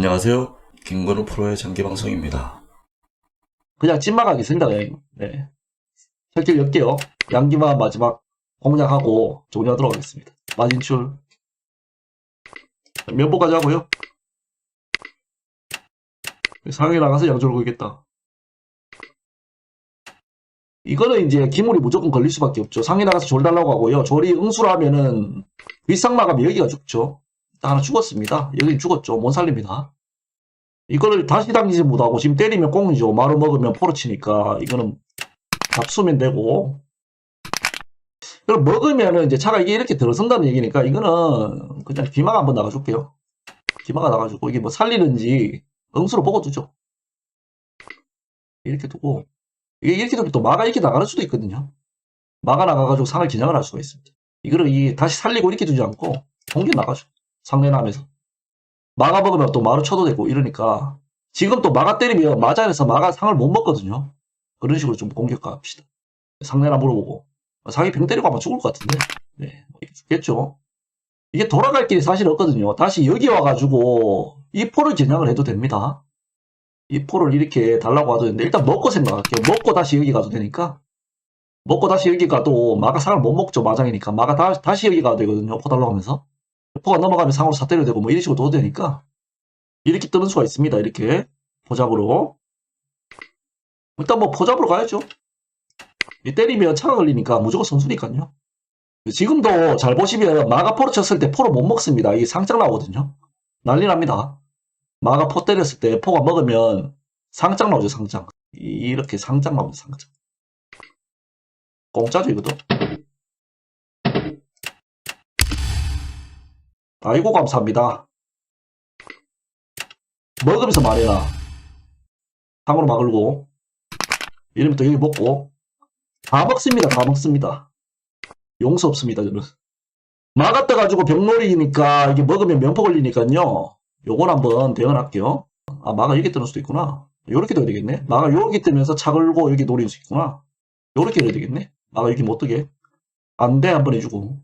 안녕하세요. 김건우 프로의 장기 방송입니다. 그냥 찐막하겠습니다. 그냥. 네. 혈길 엮게요. 양기만 마지막 공략하고 종료하도록 하겠습니다. 마진출. 면보까지 하고요. 상에 나가서 양조를 걸겠다. 이거는 이제 기물이 무조건 걸릴 수밖에 없죠. 상에 나가서 졸 달라고 하고요. 졸이 응수라면은 윗상 마감이 여기가 죽죠. 하나 죽었습니다. 여기 죽었죠. 못 살립니다. 이거를 다시 당기지 못하고 지금 때리면 꽁이죠. 마루 먹으면 포로 치니까 이거는 잡수면 되고 그걸 먹으면은 이제 차가 이게 이렇게 들어선다는 얘기니까 이거는 그냥 기마가 한번 나가줄게요. 기마가 나가지고 이게 뭐 살리는지 응수로 보고 두죠. 이렇게 두고 이게 이렇게 두면 또 마가 이렇게 나가는 수도 있거든요. 마가 나가가지고 상을 기장을 할 수가 있습니다. 이거를 이 다시 살리고 이렇게 두지 않고 공개 나가죠. 상내남에서. 마가 먹으면 또 마루 쳐도 되고 이러니까 지금 또 마가 때리면 마자에서 마가 상을 못 먹거든요. 그런 식으로 좀 공격합시다. 상내나 물어보고 상이 병 때리고 아마 죽을 것 같은데 네, 뭐 죽겠죠. 이게 돌아갈 길이 사실 없거든요. 다시 여기 와가지고 이 포를 겨냥을 해도 됩니다. 이 포를 이렇게 달라고 하도 되는데 일단 먹고 생각할게요. 먹고 다시 여기 가도 되니까 먹고 다시 여기 가도 마가 상을 못 먹죠. 마장이니까 마가 다, 다시 여기 가도 되거든요. 포 달라고 하면서 포가 넘어가면 상으로 사 때려도 되고 뭐 이런 식으로 둬도 되니까 이렇게 뜨는 수가 있습니다. 이렇게 포잡으로 일단 뭐 포잡으로 가야죠. 이 때리면 차가 걸리니까 무조건 선수니까요. 지금도 잘 보시면 마가 포를 쳤을 때 포를 못 먹습니다. 이게 상장 나오거든요. 난리 납니다. 마가 포 때렸을 때 포가 먹으면 상장 나오죠. 상장. 이- 이렇게 상장 나오죠. 상장. 공짜죠 이것도. 아이고 감사합니다. 먹으면서 말해라. 상으로 막을고 또 여기 먹고 다 먹습니다. 다 먹습니다. 용서 없습니다. 저는 마가 떠가지고 병놀이니까 이게 먹으면 면포 걸리니까요. 요건 한번 대응할게요. 아 마가 여기 뜨는 수도 있구나. 요렇게 돼야 되겠네. 마가 여기 뜨면서 차 걸고 여기 노리는 수 있구나. 요렇게 해야 되겠네. 마가 여기 못 뜨게. 안 돼 한번 해주고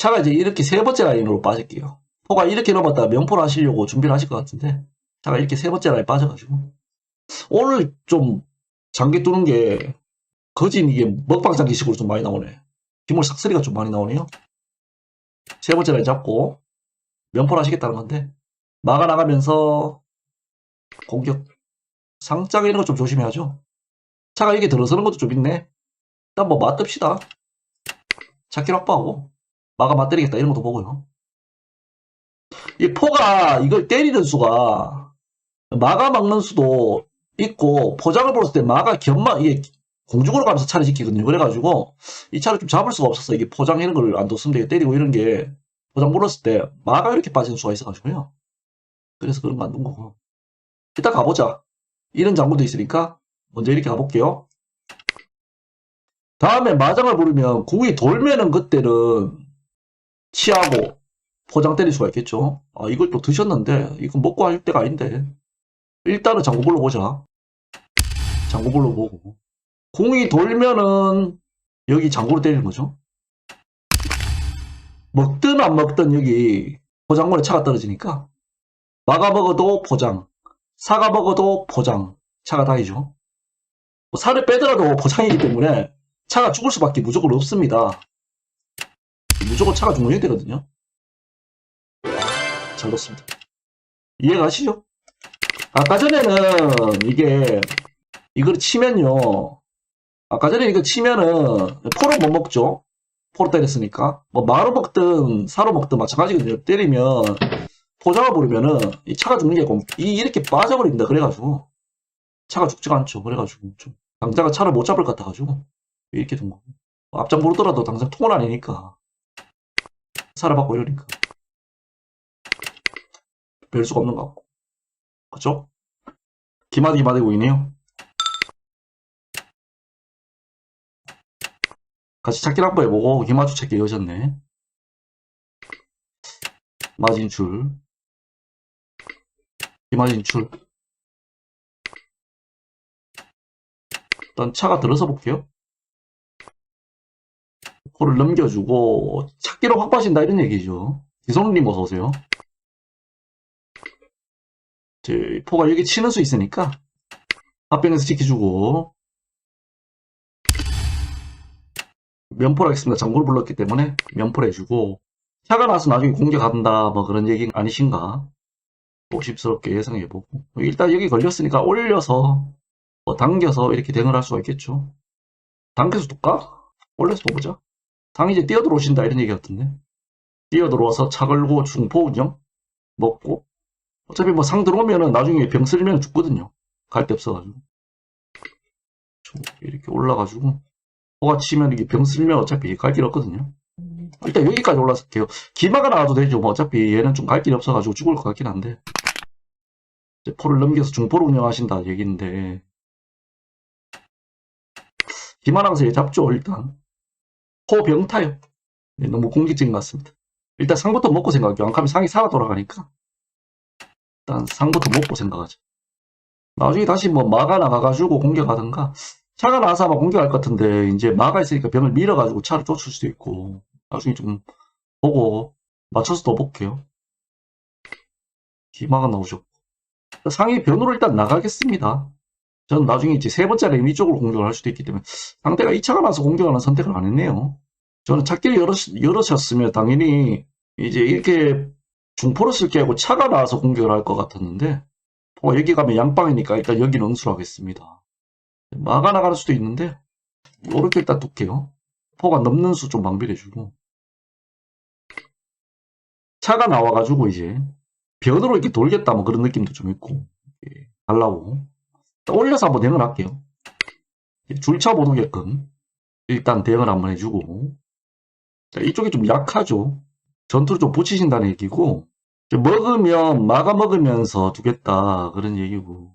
차가 이제 이렇게 세 번째 라인으로 빠질게요. 포가 이렇게 넘었다 면포를 하시려고 준비를 하실 것 같은데 차가 이렇게 세 번째 라인 빠져가지고 오늘 좀 장기 뚫는 게 거진 이게 먹방 장기식으로 좀 많이 나오네. 기물 삭스리가 좀 많이 나오네요. 세 번째 라인 잡고 면포를 하시겠다는 건데 막아 나가면서 공격 상장 이런 거 좀 조심해야죠. 차가 이게 들어서는 것도 좀 있네. 일단 뭐 맞듭시다. 차길 확보하고 마가 맞때리겠다 이런 것도 보고요. 이 포가 이걸 때리는 수가 마가 막는 수도 있고 포장을 볼었을 때 마가 견마 이게 공중으로 가면서 차를 지키거든요. 그래가지고 이 차를 좀 잡을 수가 없었어. 이게 포장 이런 걸 안 뒀으면 되게 때리고 이런 게 포장 물었을 때 마가 이렇게 빠지는 수가 있어가지고요. 그래서 그런 거 안 둔 거고. 일단 가보자. 이런 장구도 있으니까 먼저 이렇게 가볼게요. 다음에 마장을 부르면 궁이 돌면은 그때는 치하고 포장 때릴 수가 있겠죠. 아, 이걸 또 드셨는데, 이거 먹고 할 때가 아닌데. 일단은 장구 불러보자. 장구 불러보고. 궁이 돌면은, 여기 장구로 때리는 거죠. 먹든 안 먹든 여기 포장물에 차가 떨어지니까. 마가 먹어도 포장. 사가 먹어도 포장. 차가 다이죠. 뭐 살을 빼더라도 포장이기 때문에 차가 죽을 수밖에 무조건 없습니다. 무조건 차가 죽는 되거든요. 잘 넣습니다. 이해가시죠? 아까 전에는 이게 이걸 치면요. 아까 전에 이거 치면은 포로 못 먹죠. 포로 때렸으니까 뭐 마로 먹든 사로 먹든 마찬가지거든요. 때리면 포장을 부르면은 이 차가 죽는 게 아니고 이 이렇게 빠져버립니다. 그래가지고 차가 죽지가 않죠. 그래가지고 좀 당장은 차를 못 잡을 것 같아가지고 이렇게 된 거고 앞장 부르더라도 당장 통은 아니니까 살아받고 이러니까. 별 수가 없는 것 같고. 그쵸? 기마디 기마대고 있네요. 같이 찾기를 한번 해보고 기마주 찾기 여셨네. 마진출. 기마진출. 일단 차가 들어서 볼게요 포를 넘겨주고 찾기로 확보하신다 이런 얘기죠. 기성님 어서 오세요. 제 포가 여기 치는 수 있으니까 합병에서 지켜주고 면포를 하겠습니다. 장구를 불렀기 때문에 면포를 해주고 차가 나서 나중에 공격한다 뭐 그런 얘기 아니신가 조심스럽게 예상해보고 일단 여기 걸렸으니까 올려서 뭐 당겨서 이렇게 대응을 할 수가 있겠죠. 당겨서 둘까? 올려서 보자. 상이 이제 뛰어들어오신다 이런 얘기 같은데 뛰어들어와서 차 걸고 중포 운영 먹고 어차피 뭐 상 들어오면은 나중에 병 쓸면 죽거든요. 갈 데 없어가지고 쭉 이렇게 올라가지고 포가 치면 이게 병 쓸면 어차피 갈 길 없거든요. 일단 여기까지 올라설게요. 기마가 나와도 되죠. 뭐 어차피 얘는 좀 갈 길이 없어가지고 죽을 것 같긴 한데 이제 포를 넘겨서 중포를 운영하신다 얘기인데 기마랑서 얘 잡죠 일단 포 병타요. 네, 너무 공격적인 것 같습니다. 일단 상부터 먹고 생각할게요. 안 가면 상이 살아 돌아가니까 일단 상부터 먹고 생각하죠. 나중에 다시 뭐 마가 나가가지고 공격하든가 차가 나서 아마 공격할 것 같은데 이제 마가 있으니까 병을 밀어가지고 차를 쫓을 수도 있고 나중에 좀 보고 맞춰서 더 볼게요. 기마가 나오셨고 상위 변으로 일단 나가겠습니다. 저는 나중에 이제 세 번째는 위쪽으로 공격을 할 수도 있기 때문에 상대가 2차가 나서 공격하는 선택을 안 했네요. 저는 찾기를 열었, 열으셨으면 당연히 이제 이렇게 중포를 쓸게 아니고 차가 나와서 공격을 할 것 같았는데 포가 여기 가면 양방이니까 일단 여기는 응수를 하겠습니다. 마가 나갈 수도 있는데 이렇게 일단 둘게요. 포가 넘는 수 좀 방비해주고 차가 나와가지고 이제 변으로 이렇게 돌겠다 뭐 그런 느낌도 좀 있고 예, 달라고 올려서 한번 대응을 할게요. 오게끔 일단 대응을 한번 해주고 자, 이쪽이 좀 약하죠. 전투를 좀 붙이신다는 얘기고 먹으면 마가 먹으면서 두겠다 그런 얘기고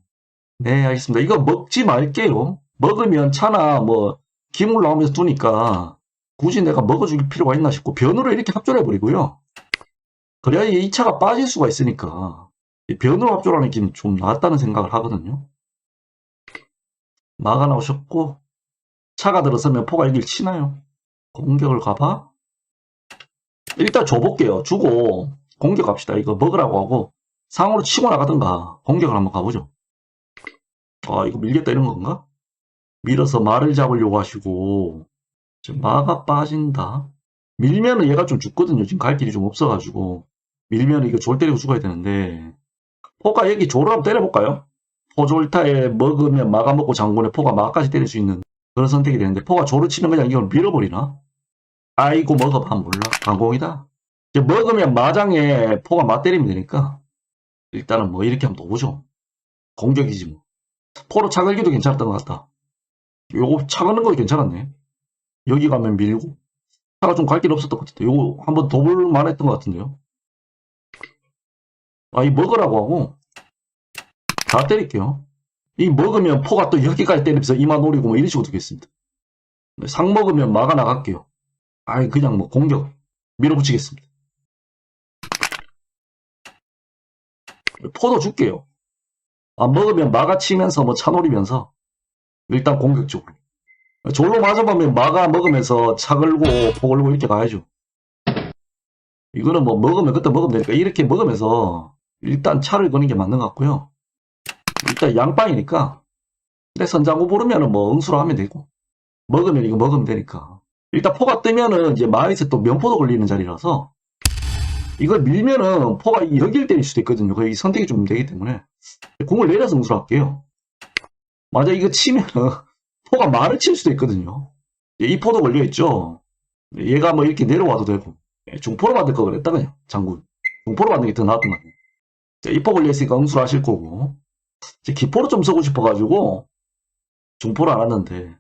네 알겠습니다. 이거 먹지 말게요. 먹으면 차나 뭐 기물 나오면서 두니까 굳이 내가 먹어줄 필요가 있나 싶고 변으로 이렇게 합조를 해버리고요. 그래야 이 차가 빠질 수가 있으니까 이 변으로 합조라는 게좀 낫다는 생각을 하거든요. 마가 나오셨고 차가 들어서면 포가 여길 치나요? 공격을 가봐? 일단 줘볼게요. 주고 공격합시다. 이거 먹으라고 하고 상으로 치고 나가든가 공격을 한번 가보죠. 아 이거 밀겠다 이런 건가? 밀어서 말을 잡으려고 하시고 지금 마가 빠진다. 밀면은 얘가 좀 죽거든요. 지금 갈 길이 좀 없어가지고 밀면은 이거 졸 때리고 죽어야 되는데 포가 여기 조를 한번 때려볼까요? 포졸타에 먹으면 마가 먹고 장군에 포가 마까지 때릴 수 있는 그런 선택이 되는데 포가 조를 치면 그냥 이걸 밀어버리나? 아이고 먹어봐 몰라 강공이다. 먹으면 마장에 포가 마 때리면 되니까 일단은 뭐 이렇게 한번 넣어보죠. 공격이지 뭐. 포로 차걸기도 괜찮았던 것 같다. 요거 차가는 거 괜찮았네. 여기 가면 밀고 차가 좀 갈 길 없었던 것 같은데 요거 한번 더 볼만 했던 것 같은데요. 아이 먹으라고 하고 다 때릴게요. 이 먹으면 포가 또 여기까지 때리면서 이마 노리고 뭐 이런 식으로 두겠습니다. 상 먹으면 마가 나갈게요. 아이 그냥 뭐 공격 밀어붙이겠습니다. 포도 줄게요. 안 먹으면 마가 치면서 뭐 차 노리면서 일단 공격적으로. 졸로 맞아보면 마가 먹으면서 차 걸고 포 걸고 이렇게 가야죠. 이거는 뭐 먹으면 그때 먹으면 되니까 이렇게 먹으면서 일단 차를 거는 게 맞는 것 같고요. 일단 양빵이니까 근데 선장구 부르면은 뭐 응수로 하면 되고 먹으면 이거 먹으면 되니까 일단 포가 뜨면은 이제 마에서 또 면포도 걸리는 자리라서 이걸 밀면은 포가 여길 때릴 수도 있거든요. 거의 선택이 좀 되기 때문에 공을 내려서 응수를 할게요. 맞아 이거 치면은 포가 말을 칠 수도 있거든요. 이 포도 걸려 있죠. 얘가 뭐 이렇게 내려와도 되고 중포로 만들 거 그랬다 그냥 장군 중포로 만든 게더 나았던 것 같아요. 이 포 걸려 있으니까 응수를 하실 거고 기포로 좀 쓰고 싶어가지고 중포를 안 왔는데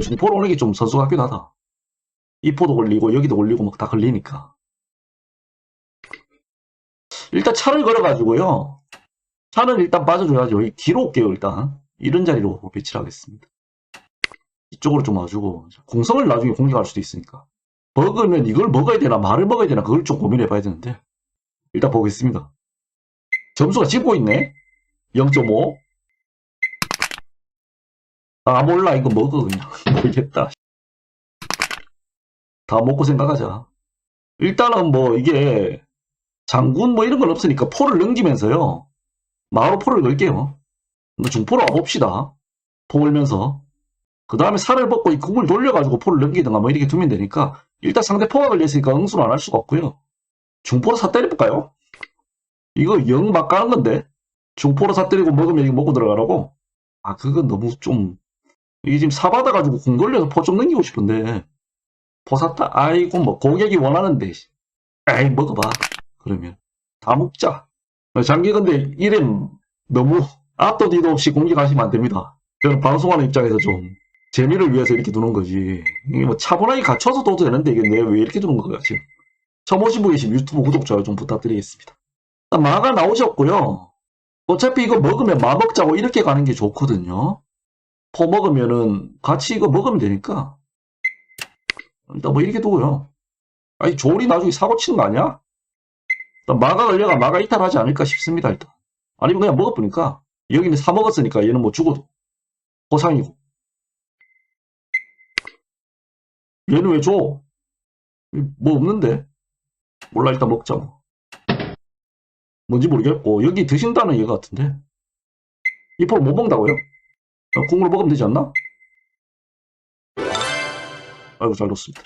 중포로 오는 게 좀 선수 같기도 하다. 이 포도 걸리고 여기도 걸리고 막 다 걸리니까 일단 차를 걸어가지고요. 차는 일단 빠져줘야죠. 이 뒤로 올게요 일단 이런 자리로 배치를 하겠습니다. 이쪽으로 좀 와주고 공성을 나중에 공격할 수도 있으니까 먹으면 이걸 먹어야 되나 말을 먹어야 되나 그걸 좀 고민해 봐야 되는데 일단 보겠습니다. 점수가 찍고 있네. 0.5. 아, 몰라. 이거 먹어, 그냥. 모르겠다. 다 먹고 생각하자. 일단은 뭐, 이게, 장군 뭐 이런 건 없으니까 포를 넘기면서요. 마로 포를. 근데 중포로 와봅시다. 포 걸면서. 그 다음에 살을 벗고 이 국을 돌려가지고 포를 넘기든가 뭐 이렇게 두면 되니까 일단 상대 포가 걸려있으니까 응수를 안 할 수가 없고요. 중포로 사 때려볼까요? 이거 영막 까는 건데 중포로 사 때리고 먹으면 이거 먹고 들어가라고? 아 그건 너무 좀 이게 지금 사 받아가지고 공 돌려서 포 좀 넘기고 싶은데. 포 샀다? 아이고 뭐 고객이 원하는데. 에이 먹어봐. 그러면 다 먹자. 장기 근데 이래 너무 앞도 뒤도 없이 공격하시면 안 됩니다. 저는 방송하는 입장에서 좀 재미를 위해서 이렇게 두는 거지. 이게 뭐 차분하게 갖춰서 둬도 되는데 이게 내가 왜 이렇게 두는 거야 지금. 처음 오신 분 계시면 유튜브 구독 좋아요 좀 부탁드리겠습니다. 마가 나오셨고요 어차피 이거 먹으면 마 먹자고 이렇게 가는 게 좋거든요. 포 먹으면은 같이 이거 먹으면 되니까. 일단 뭐 이렇게 두고요. 아니 조리 나중에 사고 치는 거 아니야? 일단 마가 걸려가 마가 이탈하지 않을까 싶습니다 일단. 아니면 그냥 먹어보니까. 여기는 사 먹었으니까 얘는 뭐 죽어도 보상이고. 얘는 왜 줘? 뭐 없는데? 몰라 일단 먹자 뭐 뭔지 모르겠고 여기 드신다는 얘기 같은데? 이 포를 못 먹는다고요? 어, 국물을 먹으면 되지 않나? 아이고 잘 넣었습니다.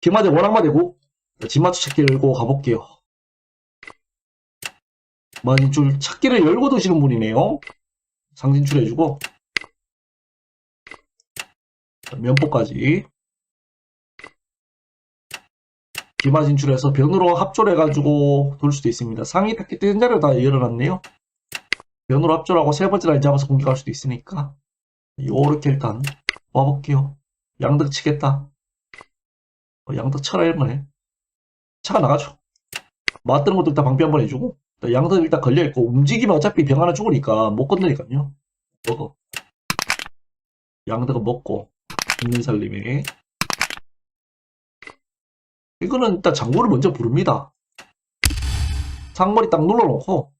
김마대 원악마대고 진마추 찾기를 열고 가볼게요. 마진줄 찾기를 열고 드시는 분이네요. 상진출 해주고. 자, 면포까지 기마 진출해서 변으로 합졸해가지고 돌 수도 있습니다. 상위 탁기 뜬 자리를 다 열어놨네요. 변으로 합졸하고 세 번째 라인 잡아서 공격할 수도 있으니까 요렇게 일단 와볼게요. 양득 치겠다. 어, 양득 쳐라 거네. 차가 나가죠. 맞드는 것도 일단 방비 한번 해주고 양득 일단 걸려있고 움직이면 어차피 병 하나 죽으니까 못 건드니까요. 먹어. 양득은 먹고 있는 살림에 이거는 일단 장구를 먼저 부릅니다. 상머리 딱 눌러놓고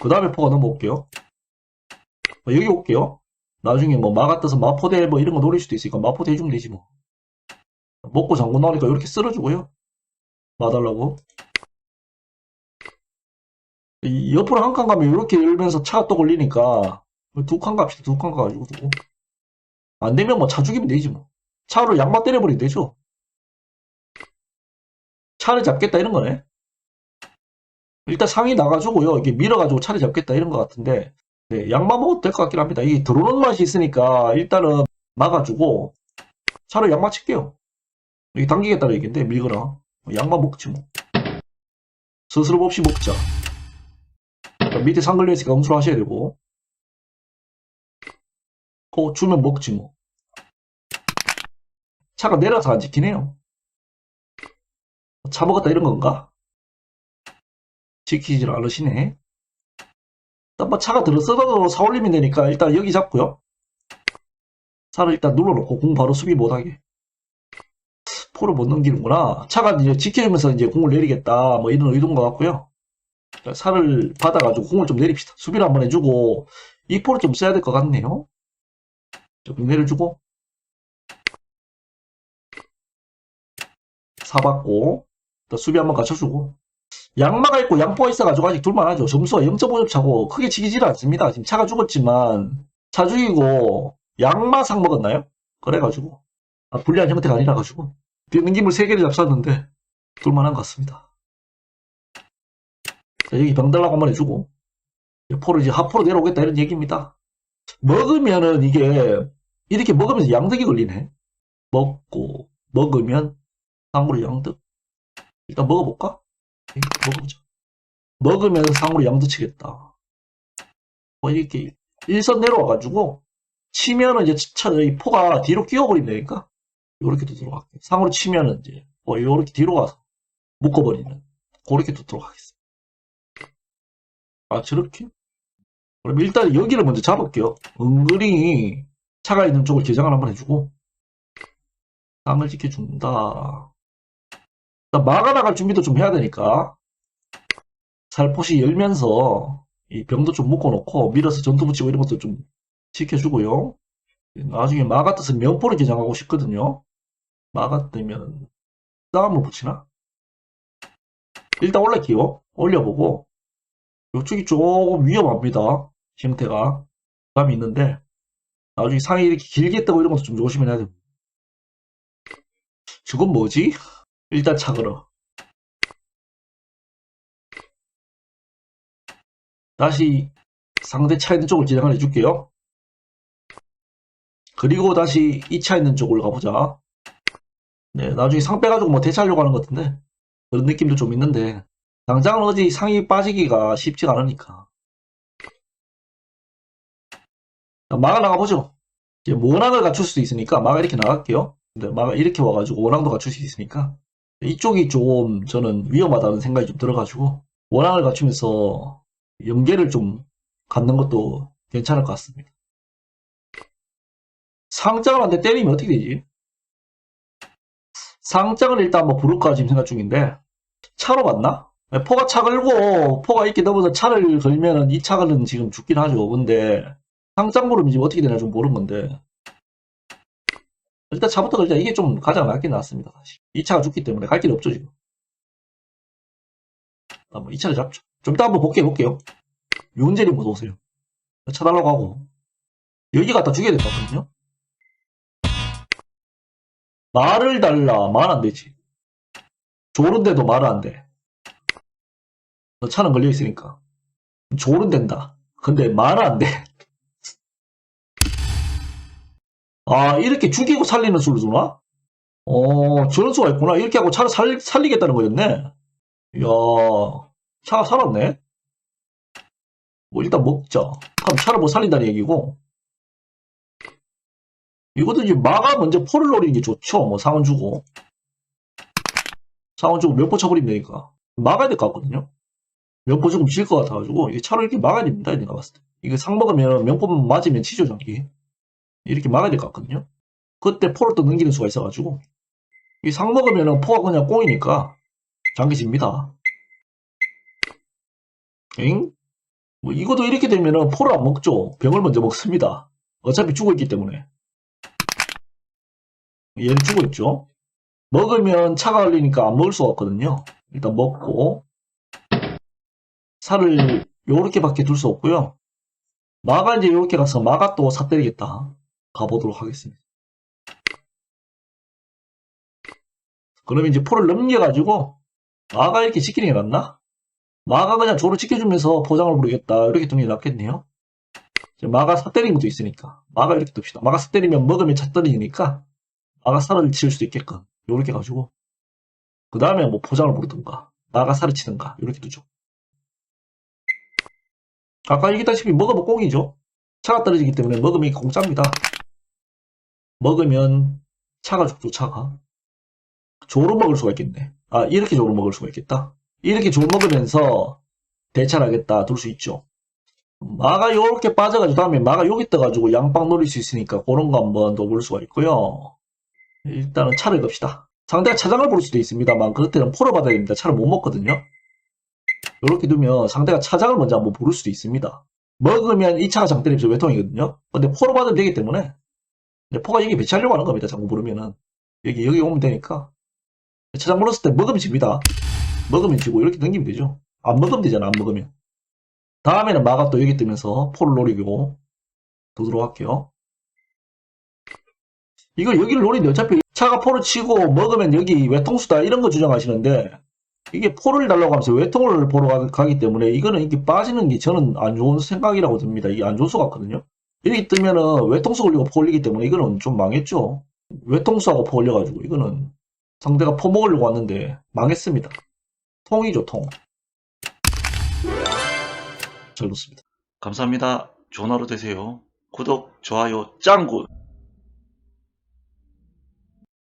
그 다음에 포가 넘어올게요. 어, 여기 올게요. 나중에 뭐 마가 떠서 마포대 뭐 이런 거 노릴 수도 있으니까 마포대 해주면 되지 뭐. 먹고 장구 나오니까 이렇게 쓸어주고요. 마달라고. 이 옆으로 한 칸 가면 이렇게 열면서 차가 또 걸리니까 두 칸 갑시다. 두 칸 가가지고 두고. 안 되면 뭐 차 죽이면 되지 뭐. 차로 양마 때려버리면 되죠. 차를 잡겠다 이런 거네. 일단 상이 나가지고요. 이게 밀어가지고 차를 잡겠다 이런 것 같은데 네, 양마 먹어도 될 것 같긴 합니다. 이게 들어오는 맛이 있으니까 일단은 막아주고 차를 양마 칠게요. 이게 당기겠다는 얘기인데 밀거나 양마 먹지 뭐. 스스로 없이 먹자. 밑에 상 걸려있으니까 응수를 하셔야 되고 어, 주면 먹지 뭐. 차가 내려서 안 지키네요. 차 먹었다 이런 건가? 지키질 않으시네. 일단 뭐 차가 들어서도 사올리면 되니까 일단 여기 잡고요. 차를 일단 눌러놓고 공 바로 수비 못하게. 포를 못 넘기는구나. 차가 이제 지켜주면서 이제 공을 내리겠다. 뭐 이런 의도인 것 같고요. 살을 받아가지고 공을 좀 내립시다. 수비를 한번 해주고 이 포를 좀 써야 될 것 같네요. 조금 내려주고 사받고 또 수비 한번 갖춰주고 양마가 있고 양포가 있어가지고 아직 둘만하죠. 점수가 0.5점 차고 크게 지기지는 않습니다. 지금 차가 죽었지만 차 죽이고 양마상 먹었나요? 그래가지고 아, 불리한 형태가 아니라가지고 능김을 3개를 잡쌌는데 둘만한 것 같습니다. 자, 여기 병달라고 한번 해주고 포를 이제 하포로 내려오겠다 이런 얘기입니다. 먹으면은 이게 이렇게 먹으면서 양득이 걸리네. 먹고 먹으면 상으로 양득. 일단 먹어볼까? 먹어보자. 먹으면서 상으로 양득 치겠다. 뭐 이렇게 일선 내려와가지고 치면은 이제 차, 이 포가 뒤로 끼워버린다니까. 요렇게 도 들어갈게. 상으로 치면은 이제 뭐 요렇게 뒤로 가서 묶어버리는. 그렇게 두도록 하겠습니다. 아 저렇게? 그럼 일단 여기를 먼저 잡을게요. 은근히 차가 있는 쪽을 개장을 한번 해주고 땅을 지켜준다. 일단 막아 나갈 준비도 좀 해야 되니까 살포시 열면서 이 병도 좀 묶어놓고 밀어서 전투 붙이고 이런 것도 좀 지켜주고요. 나중에 마가 떠서 면포를 개장하고 싶거든요. 마가 뜨면 싸움을 붙이나? 일단 올릴게요. 올려보고 이쪽이 조금 위험합니다. 형태가. 감이 있는데, 나중에 상이 이렇게 길게 뜨고 이런 것도 좀 조심해야 돼요. 저건 뭐지? 일단 차걸어. 다시 상대 차 있는 쪽을 진행을 해줄게요. 그리고 다시 이 차 있는 쪽으로 가보자. 네, 나중에 상 빼가지고 뭐 대체하려고 하는 것 같은데, 그런 느낌도 좀 있는데, 당장은 어디 상이 빠지기가 쉽지가 않으니까. 마가 나가보죠. 이제 원앙을 갖출 수도 있으니까 마가 이렇게 나갈게요. 근데 마가 이렇게 와가지고 원앙도 갖출 수 있으니까 이쪽이 좀 저는 위험하다는 생각이 좀 들어가지고 원앙을 갖추면서 연계를 좀 갖는 것도 괜찮을 것 같습니다. 상장을 한대 때리면 어떻게 되지? 상장을 일단 한번 부를까 지금 생각 중인데 차로 갔나? 포가 차 걸고 포가 이렇게 넘어서 차를 걸면은 이 차는 지금 죽긴 하죠. 근데 상장 부르면 지금 어떻게 되나 좀 모르는 건데 일단 차부터 걸자 이게 좀 가장 낫긴 낫습니다. 사실 이 차가 죽기 때문에 갈 길이 없죠 지금. 한번 이 차를 잡죠. 좀 이따 한번 복귀해 볼게요. 윤재님 모두 오세요. 쳐달라고 하고 여기 갖다 죽여야 될 것 같거든요. 말을 달라 말 안 되지. 조른데도 말 안 돼. 너 차는 걸려 있으니까 조른 된다. 근데 말은 안 돼. 아 이렇게 죽이고 살리는 두나? 어 저런 수가 있구나. 이렇게 하고 차를 살, 살리겠다는 거였네. 이야 차가 살았네. 뭐 일단 먹자. 그럼 차를 뭐 살린다는 얘기고. 이것도 이제 마가 먼저 포를 노리는 게 좋죠. 뭐 상원 주고. 상원 주고 면포 쳐버리면 되니까. 막아야 될 것 같거든요. 면포 조금 질 것 같아가지고, 이게 차를 이렇게 막아야 됩니다. 내가 봤을 때. 이거 상 먹으면 면포 맞으면 치죠, 장기. 이렇게 막아야 될 것 같거든요. 그때 포를 또 넘기는 수가 있어가지고. 이 상 먹으면 포가 그냥 꽁이니까, 장기 집니다. 엥? 뭐 이것도 이렇게 되면은 포를 안 먹죠. 병을 먼저 먹습니다. 어차피 죽어 있기 때문에. 얘는 죽어 있죠. 먹으면 차가 걸리니까 안 먹을 수가 없거든요. 일단 먹고 살을 요렇게 밖에 둘 수 없고요. 마가 이제 요렇게 가서 마가 또 사 때리겠다. 가보도록 하겠습니다. 그러면 이제 포를 넘겨가지고 마가 이렇게 지키는 게 낫나? 마가 그냥 조를 지켜주면서 포장을 부르겠다. 이렇게 두는 게 낫겠네요. 마가 사 때리는 것도 있으니까. 마가 이렇게 둡시다. 마가 사 때리면 먹으면 차 떨어지니까 마가 살을 칠 수도 있게끔. 요렇게 가지고. 그 다음에 뭐 포장을 부르든가. 마가 살을 치든가. 이렇게 두죠. 아까 얘기했다시피 먹으면 꽁이죠. 차가 떨어지기 때문에 먹으면 공짜입니다. 먹으면 차가 죽죠, 차가. 조로 먹을 수가 있겠네. 아, 이렇게 조로 먹을 수가 있겠다. 이렇게 조로 먹으면서 대차를 하겠다, 둘 수 있죠. 마가 요렇게 빠져가지고 다음에 마가 여기 떠가지고 양빵 노릴 수 있으니까 그런 거 한번 더 볼 수가 있고요. 일단은 차를 겁시다. 상대가 차장을 볼 수도 있습니다만 그때는 포를 받아야 됩니다. 차를 못 먹거든요. 이렇게 두면 상대가 차장을 먼저 한번 부를 수도 있습니다. 먹으면 이 차가 장 때리면서 외통이거든요. 근데 포로 받으면 되기 때문에 이제 포가 여기 배치하려고 하는 겁니다. 장구 부르면은 여기 여기 오면 되니까 차장 불렀을 때 먹으면 집니다. 먹으면 지고 이렇게 넘기면 되죠. 안 먹으면 되잖아. 안 먹으면 다음에는 마가 또 여기 뜨면서 포를 노리고 두도록 할게요. 이거 여기를 노리는데 어차피 차가 포를 치고 먹으면 여기 외통수다 이런 거 주장하시는데 이게 포를 달라고 하면서 외통을 보러 가- 가기 때문에 이거는 이게 빠지는 게 저는 안 좋은 생각이라고 듭니다. 이게 안 좋은 수 같거든요. 이렇게 뜨면은 외통수 걸리고 포 걸리기 때문에 이거는 좀 망했죠. 외통수하고 포 걸려가지고 이거는 상대가 포 먹으려고 왔는데 망했습니다. 통이죠, 통. 잘 놓습니다. 감사합니다. 좋은 하루 되세요. 구독, 좋아요, 짱굿!